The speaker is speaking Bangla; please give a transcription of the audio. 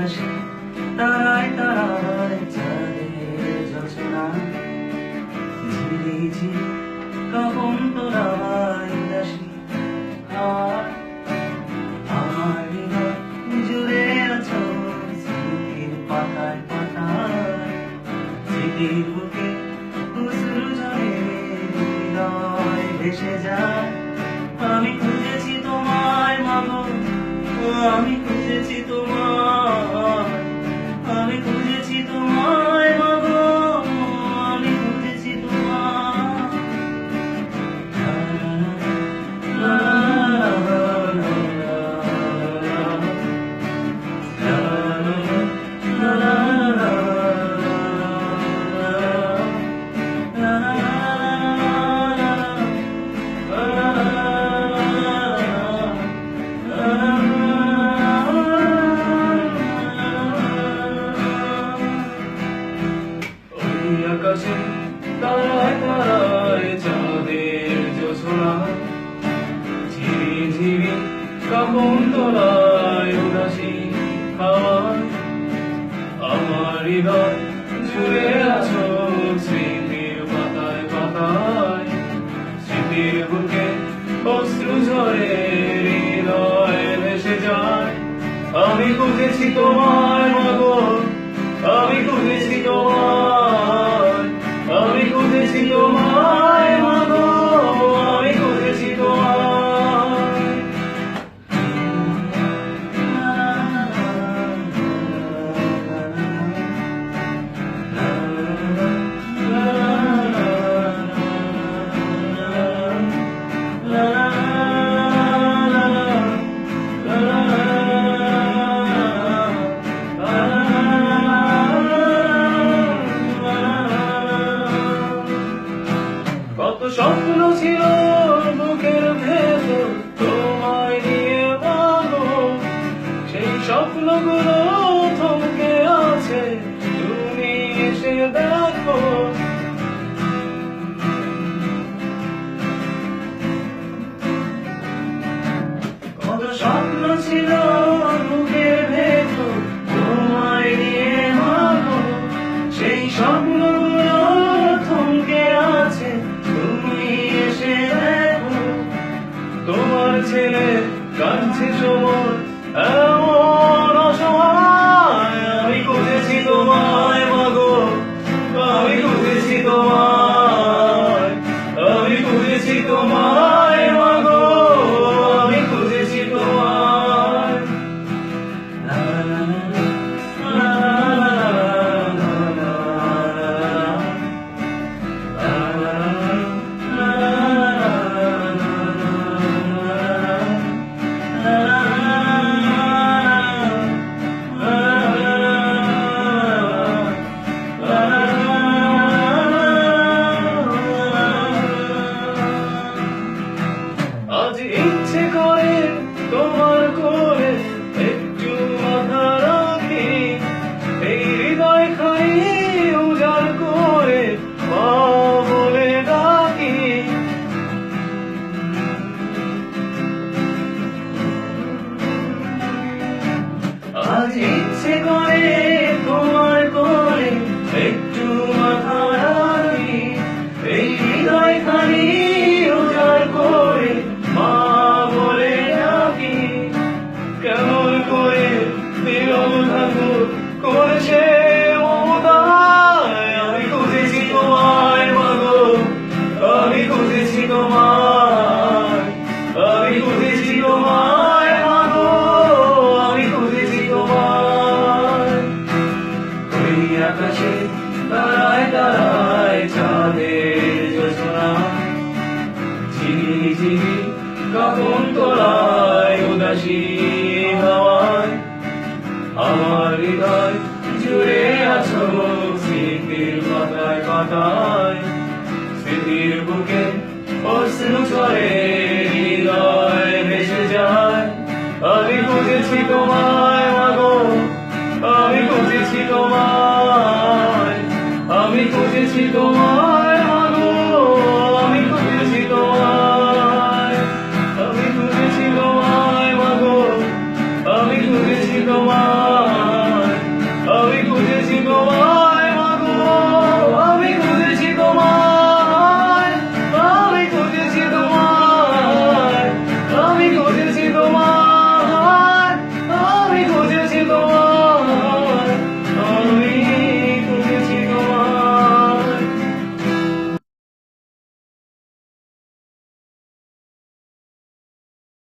আকাশে, তারায় তারায় চাঁদের যোজনা ঝিরি ঝিরি কখন তোরায় উদাসী হাওয়া আমার হৃদয় জুড়ে আছো স্মৃতির পাতায় পাতায়। স্মৃতির বুকে অশ্রু ঝরে হৃদয় ভেসে যায়। আমি খুঁজেছি তোমায় মাগো আমি কাপন তোলায় উদাসী হাওয়ায় আমার হৃদয় জুড়ে আছো স্মৃতির পাতায় পাতায়। স্মৃতির বুকে অশ্রু আমি তোমায় মাগো আমি তোমায়। স্বপ্নগুলো থমকে আছে তুমি এসে দেখো। কত স্বপ্ন ছিল খুঁজেছি তোমায়, আমি খুঁজেছি তোমায় মাগো আমি খুঁজেছি তোমায়। আকাশে তারায় তারায় চাঁদের যোজনা ঝিরি ঝিরি কখন তোলায় উদাসী হাওয়ায়। আমার হৃদয় জুড়ে আছো স্মৃতির পাতায় পাতায়। স্মৃতির বুকে অশ্রু হৃদয় ভেসে যায়। আমি বুঝেছি তোমায়